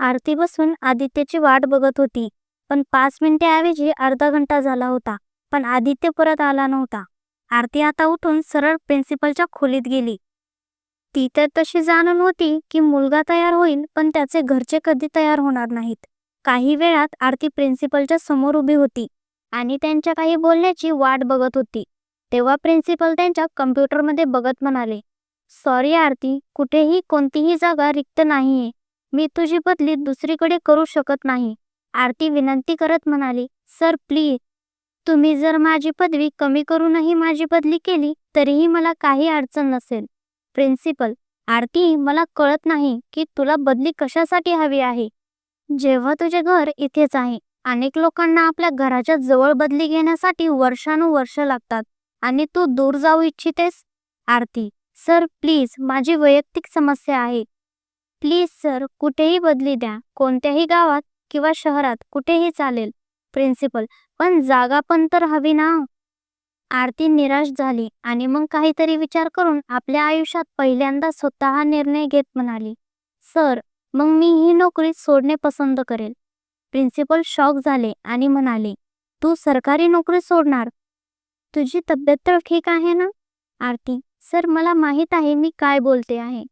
आरती बसून आदित्यची वाट बघत होती. पण पाच मिनिटेऐवजी अर्धा घंटा झाला होता पण आदित्य परत आला नव्हता. आरती आता उठून सरळ प्रिन्सिपलच्या खोलीत गेली. ती तर तशी जाणून होती की मुलगा तयार होईल पण त्याचे घरचे कधी तयार होणार नाहीत. काही वेळात आरती प्रिन्सिपलच्या समोर उभी होती आणि त्यांच्या काही बोलण्याची वाट बघत होती. तेव्हा प्रिन्सिपल त्यांच्या कम्प्युटरमध्ये बघत म्हणाले सॉरी आरती कुठेही कोणतीही जागा रिक्त नाहीये. मी तुझी बदली दुसरीकडे करू शकत नाही. आरती विनंती करत म्हणाली सर प्लीज. तुम्ही जर माझी पदवी कमी करूनही माझी बदली केली तरीही मला काही अडचण नसेल. प्रिन्सिपल आरती मला कळत नाही की तुला बदली कशासाठी हवी आहे. जेव्हा तुझे घर इथेच आहे अनेक लोकांना आपल्या घराच्या जवळ बदली घेण्यासाठी वर्षानुवर्ष लागतात. आणि तू दूर जाऊ इच्छितेस? आरती सर प्लीज माझी वैयक्तिक समस्या आहे. प्लीज सर कुठेही बदली द्या. कोणत्याही गावात किंवा शहरात कुठेही चालेल प्रिन्सिपल. पण जागा पण तर हवी ना. आरती निराश झाली आणि मग काहीतरी विचार करून आपल्या आयुष्यात पहिल्यांदा स्वतः निर्णय घेत म्हणाली सर मग मी ही नोकरी सोडणे पसंत करेल. प्रिन्सिपल शॉक झाले आणि म्हणाले तू सरकारी नोकरी सोडणार? तुझी तब्येत तर ठीक आहे ना? आरती सर मला माहीत आहे मी काय बोलते आहे.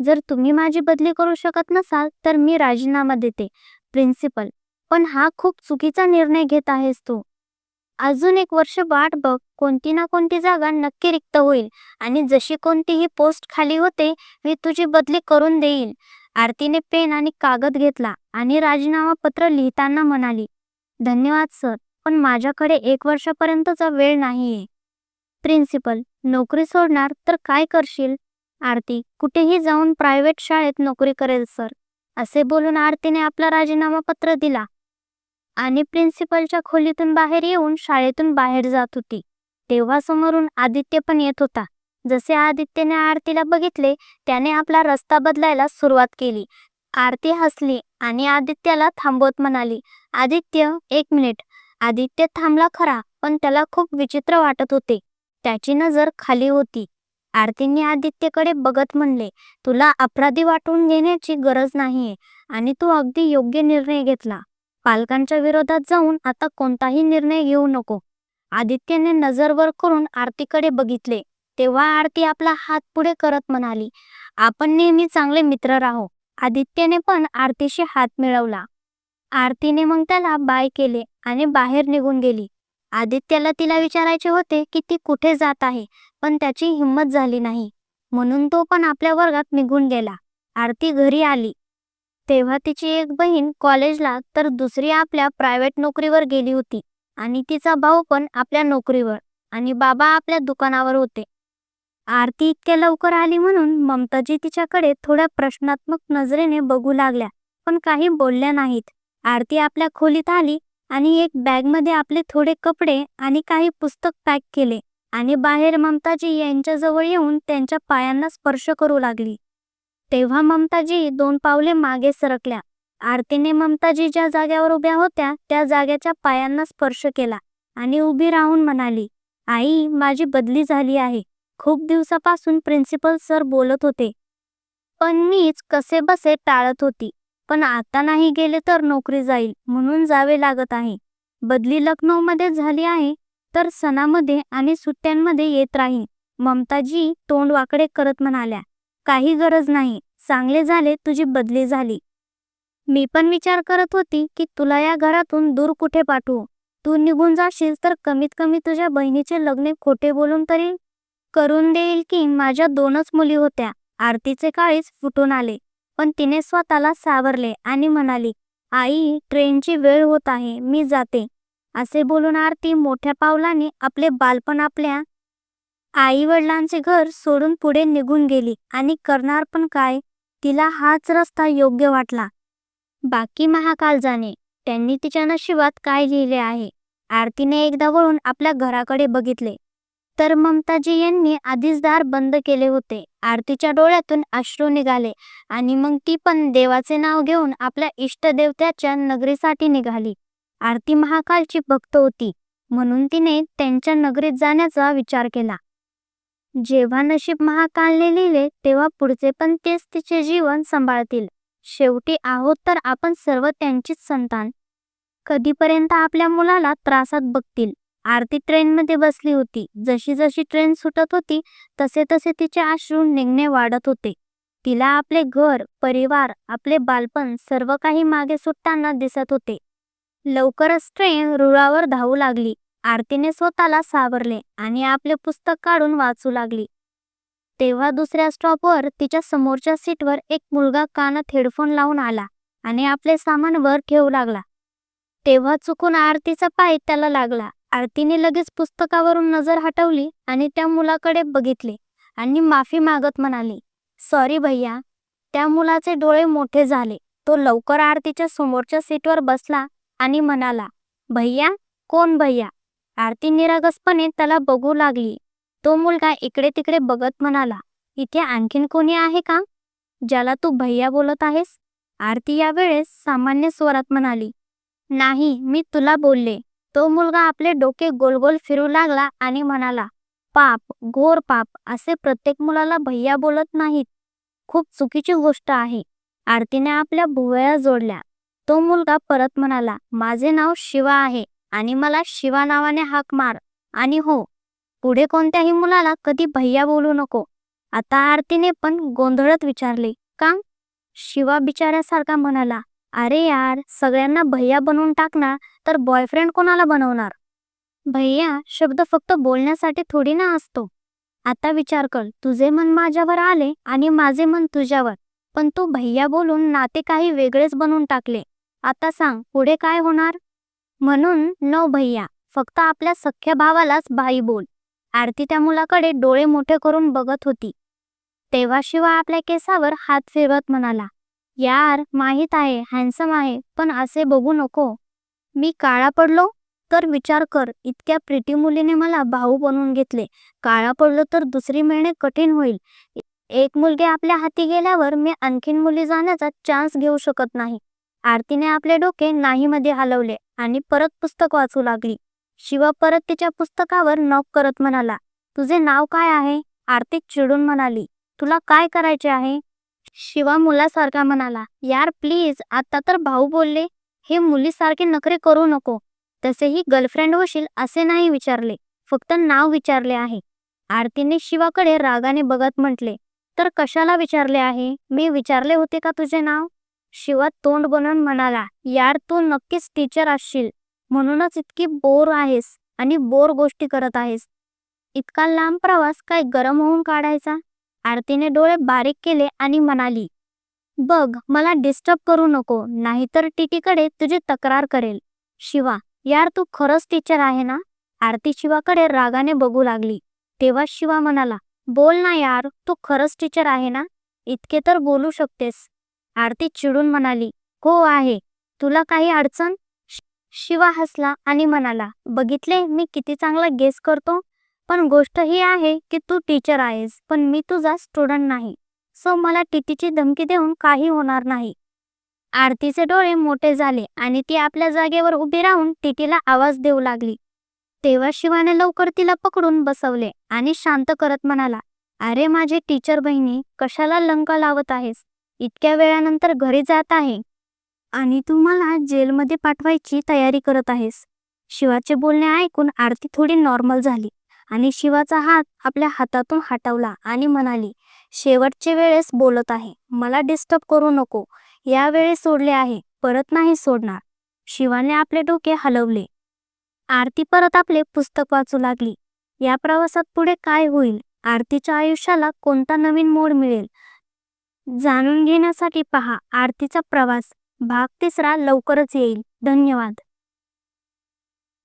जर तुम्ही माझी बदली करू शकत नसाल तर मी राजीनामा देते प्रिन्सिपल. पण हा खूप चुकीचा निर्णय घेत आहेस तू. अजून एक वर्ष वाट बघ कोणती ना कोणती जागा नक्की रिक्त होईल आणि जशी कोणतीही पोस्ट खाली होते मी तुझी बदली करून देईल. आरतीने पेन आणि कागद घेतला आणि राजीनामा पत्र लिहिताना म्हणाली धन्यवाद सर पण माझ्याकडे एक वर्षापर्यंतचा वेळ नाहीये. प्रिन्सिपल नोकरी सोडणार तर काय करशील? आरती कुठेही जाऊन प्रायव्हेट शाळेत नोकरी करेल सर असे बोलून आरतीने आपला राजीनामा पत्र दिला. आणि प्रिन्सिपलच्या खोलीतून बाहेर येऊन शाळेतून बाहेर जात होती. तेव्हा समोरून आदित्य पण येत होता. जसे आदित्यने आरतीला बघितले त्याने आपला रस्ता बदलायला सुरुवात केली. आरती हसली आणि आदित्यला थांबवत म्हणाली आदित्य एक मिनिट. आदित्य थांबला खरा पण त्याला खूप विचित्र वाटत होते. त्याची नजर खाली होती. आरतीने आदित्यकडे बघत म्हणले तुला अपराधी वाटून घेण्याची गरज नाहीये. आणि तू अगदी योग्य निर्णय घेतला. पालकांच्या विरोधात जाऊन आता कोणताही निर्णय घेऊ नको. आदित्यने नजर वर करून आरतीकडे बघितले. तेव्हा आरती आपला हात पुढे करत म्हणाली आपण नेहमी चांगले मित्र राहो. आदित्यने पण आरतीशी हात मिळवला. आरतीने मग त्याला बाय केले आणि बाहेर निघून गेली. आदित्यला तिला विचारायचे होते की ती कुठे जात आहे पण त्याची हिंमत झाली नाही. म्हणून तो पण आपल्या वर्गात निघून गेला. आरती घरी आली. तेव्हा तिची एक बहीण कॉलेजला तर दुसरी आपल्या प्रायव्हेट नोकरीवर गेली होती आणि तिचा भाऊ पण आपल्या नोकरीवर आणि बाबा आपल्या दुकानावर होते. आरती इतक्या लवकर आली म्हणून ममताजी तिच्याकडे थोड्या प्रश्नात्मक नजरेने बघू लागल्या पण काही बोलल्या नाहीत. आरती आपल्या खोलीत आली आणि एक बॅगमध्ये आपले थोडे कपडे आणि काही पुस्तक पॅक केले आणि बाहेर ममताजी यांच्याजवळ येऊन त्यांच्या पायांना स्पर्श करू लागली. तेव्हा ममताजी दोन पावले मागे सरकल्या. आरतीने ममताजी ज्या जाग्यावर उभ्या होत्या त्या जाग्याच्या पायांना स्पर्श केला आणि उभी राहून म्हणाली आई माझी बदली झाली आहे. खूप दिवसापासून प्रिन्सिपल सर बोलत होते. पण मीच कसे बसे टाळत होती. पण आता नाही गेले तर नोकरी जाईल म्हणून जावे लागत आहे. बदली लखनौमध्ये झाली आहे तर सणामध्ये आणि सुट्ट्यांमध्ये येत राही ममताजी तोंड वाकडे करत म्हणाल्या. काही गरज नाही चांगले झाले तुझी बदली झाली. मी पण विचार करत होती की तुला या घरातून दूर कुठे पाठवू? तू निघून जाशील तर कमीत कमी तुझ्या बहिणीचे लग्न खोटे बोलून तरी करून देईल की माझ्या दोनच मुली होत्या आरतीचे काळीच फुटून आले. पण तिने स्वतःला सावरले आणि म्हणाली आई ट्रेनची वेळ होत आहे मी जाते. असे बोलून आरती मोठ्या पावलाने आपले बालपण आपल्या आई वडिलांचे घर सोडून पुढे निघून गेली. आणि करणार पण काय? तिला हाच रस्ता योग्य वाटला. बाकी महाकाल जाणे. त्यांनी तिच्या नशिबात काय लिहिले आहे? आरतीने एकदा वळून आपल्या घराकडे बघितले. तर ममताजी यांनी आधीच दार बंद केले होते. आरतीच्या डोळ्यातून अश्रू निघाले आणि मग ती पण देवाचे नाव घेऊन आपल्या इष्टदेवत्याच्या नगरीसाठी निघाली. आरती महाकालची भक्त होती म्हणून तिने त्यांच्या नगरीत जाण्याचा विचार केला. जेव्हा नशीब महाकालने लिहिले तेव्हा पुढचे पण तेच तिचे जीवन सांभाळतील. शेवटी आहोत तर आपण सर्व त्यांचीच संतान. कधीपर्यंत आपल्या मुलाला त्रासात बघतील? आरती ट्रेनमध्ये बसली होती. जशी जशी ट्रेन सुटत होती तसे तसे तिचे अश्रू निघणे वाढत होते. तिला आपले घर परिवार आपले बालपण सर्व काही मागे सुटताना दिसत होते. लवकरच ट्रेन रुळावर धावू लागली. आरतीने स्वतःला सावरले आणि आपले पुस्तक काढून वाचू लागली. तेव्हा दुसऱ्या स्टॉपवर तिच्या समोरच्या सीटवर एक मुलगा कानात हेडफोन लावून आला आणि आपले सामान वर ठेवू लागला. तेव्हा चुकून आरतीचा पाय त्याला लागला. आरतीने लगेच पुस्तकावरून नजर हटवली आणि त्या मुलाकडे बघितले आणि माफी मागत म्हणाली सॉरी भैया त्या मुलाचे डोळे मोठे झाले. तो लवकर आरतीच्या समोरच्या सीटवर बसला आणि म्हणाला भैया कोण भैया? आरती निरागसपणे त्याला बघू लागली. तो मुलगा इकडे तिकडे बघत म्हणाला इथे आणखीन कोणी आहे का? ज्याला तू भैया बोलत आहेस? आरती यावेळेस सामान्य स्वरात म्हणाली नाही मी तुला बोलले. तो मुलगा आपले डोके गोल गोल फिरू लागला आणि म्हणाला पाप घोर पाप असे प्रत्येक मुलाला भैया बोलत नाहीत. खूप चुकीची गोष्ट आहे. आरतीने आपल्या भुवया जोडल्या तो मुलगा परत म्हणाला माझे नाव शिवा आहे आणि मला शिवा नावाने हाक मार. आणि हो पुढे कोणत्याही मुलाला कधी भैया बोलू नको आता आरतीने पण गोंधळत विचारले का? शिवा बिचाऱ्यासारखा म्हणाला अरे यार सगळ्यांना भैया बनवून टाकणार तर बॉयफ्रेंड कोणाला बनवणार? भैया शब्द फक्त बोलण्यासाठी थोडी ना असतो. आता विचार कर तुझे मन माझ्यावर आले आणि माझे मन तुझ्यावर. पण तू भैया बोलून नाते काही वेगळेच बनवून टाकले. आता सांग पुढे काय होणार? म्हणून नो भैया फक्त आपल्या सख्या भावालाच भाई बोल. आरती त्या मुलाकडे डोळे मोठे करून बघत होती. तेव्हा शिवा आपल्या केसावर हात फिरवत म्हणाला यार माहीत आहे हँडसम आहे पण असे बघू नको. मी काळा पडलो? तर विचार कर इतक्या प्रिटी मुलीने मला भाऊ बनवून घेतले. काळा पडलो तर दुसरी मिळणे कठीण होईल. एक मुलगी आपल्या हाती गेल्यावर मी आणखीन मुली जाण्याचा चान्स घेऊ शकत नाही. आरतीने आपले डोके नाही मध्ये हलवले आणि परत पुस्तक वाचू लागली. शिवा परत तिच्या पुस्तकावर नॉक करत म्हणाला तुझे नाव काय आहे? आरती चिडून म्हणाली तुला काय करायचे आहे? शिवा मुलासारखा म्हणाला यार प्लीज आता तर भाऊ बोलले. हे मुलीसारखे नखरे करू नको. तसेही गर्लफ्रेंड होशील असे नाही विचारले फक्त नाव विचारले आहे. आरतीने शिवाकडे रागाने बघत म्हटले तर कशाला विचारले आहे? मी विचारले होते का तुझे नाव? शिवा तोंड बनवून म्हणाला यार तू नक्कीच टीचर असशील. म्हणूनच इतकी बोर आहेस आणि बोर गोष्टी करत आहेस. इतका लांब प्रवास काय गरम होऊन काढायचा? आरतीने डोळे बारीक केले आणि म्हणाली बघ मला डिस्टर्ब करू नको नाहीतर टीटीकडे तुझी तक्रार करेल. शिवा यार तू खरंच टीचर आहे ना? आरती शिवाकडे रागाने बघू लागली. तेव्हा शिवा म्हणाला बोल ना यार तू खरंच टीचर आहे ना? इतके तर बोलू शकतेस. आरती चिडून म्हणाली हो आहे. तुला काही अडचण? शिवा हसला आणि म्हणाला बघितले मी किती चांगला गेस करतो? पण गोष्ट ही आहे की तू टीचर आहेस पण मी तुझा स्टुडंट नाही. सो मला टीटीची धमकी देऊन काही होणार नाही. आरतीचे डोळे मोठे झाले आणि ती आपल्या जागेवर उभी राहून टीटीला आवाज देऊ लागली. तेव्हा शिवाने लवकर तिला पकडून बसवले आणि शांत करत म्हणाला अरे माझे टीचर बहिणी कशाला लंका लावत आहेस? इतक्या वेळानंतर घरी जात आहे. आणि तू मला जेलमध्ये पाठवायची तयारी करत आहेस. शिवाचे बोलणे ऐकून आरती थोडी नॉर्मल झाली. आणि शिवाचा हात आपल्या हातातून हटवला आणि म्हणाली शेवटचे वेळेस बोलत आहे. मला डिस्टर्ब करू नको. यावेळी सोडले आहे. परत नाही सोडणार. शिवाने आपले डोके हलवले. आरती परत आपले पुस्तक वाचू लागली. या प्रवासात पुढे काय होईल? आरतीच्या आयुष्याला कोणता नवीन मोड मिळेल? जाणून घेण्यासाठी पहा आरतीचा प्रवास. भाग तिसरा लवकरच येईल. धन्यवाद.